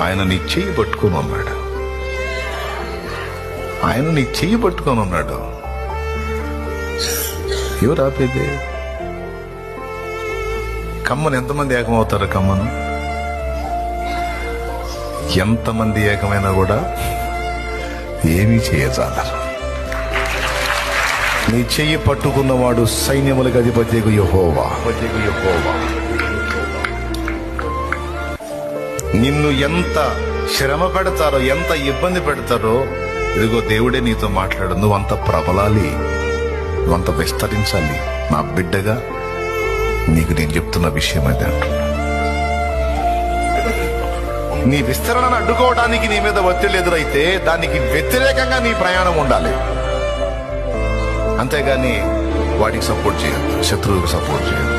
ఆయన నీ చెయ్యి పట్టుకోమన్నాడు. ఆయన నీ చెయ్యి పట్టుకోమన్నాడు. ఎవరు ఆపేది? కమ్మను ఎంతమంది ఏకమవుతారు కమ్మను? ఎంతమంది ఏకమైనా కూడా ఏమీ చేయజాలరు. నీ చెయ్యి పట్టుకున్నవాడు సైన్యములకు అధిపత్యకు యహోవా యహోవా. నిన్ను ఎంత శ్రమ పెడతారో ఎంత ఇబ్బంది పెడతారో ఇదిగో దేవుడే నీతో మాట్లాడు. నువ్వు అంత ప్రబలాలి నువ్వంత విస్తరించాలి. నా బిడ్డగా నీకు నేను చెప్తున్న విషయం అది అంటున్నా. నీ విస్తరణను అడ్డుకోవడానికి నీ మీద ఒత్తిడి ఎదురైతే దానికి వ్యతిరేకంగా నీ ప్రయాణం ఉండాలి. అంతేగాని వాడికి సపోర్ట్ చేయొద్దు శత్రువుకి సపోర్ట్ చేయొద్దు.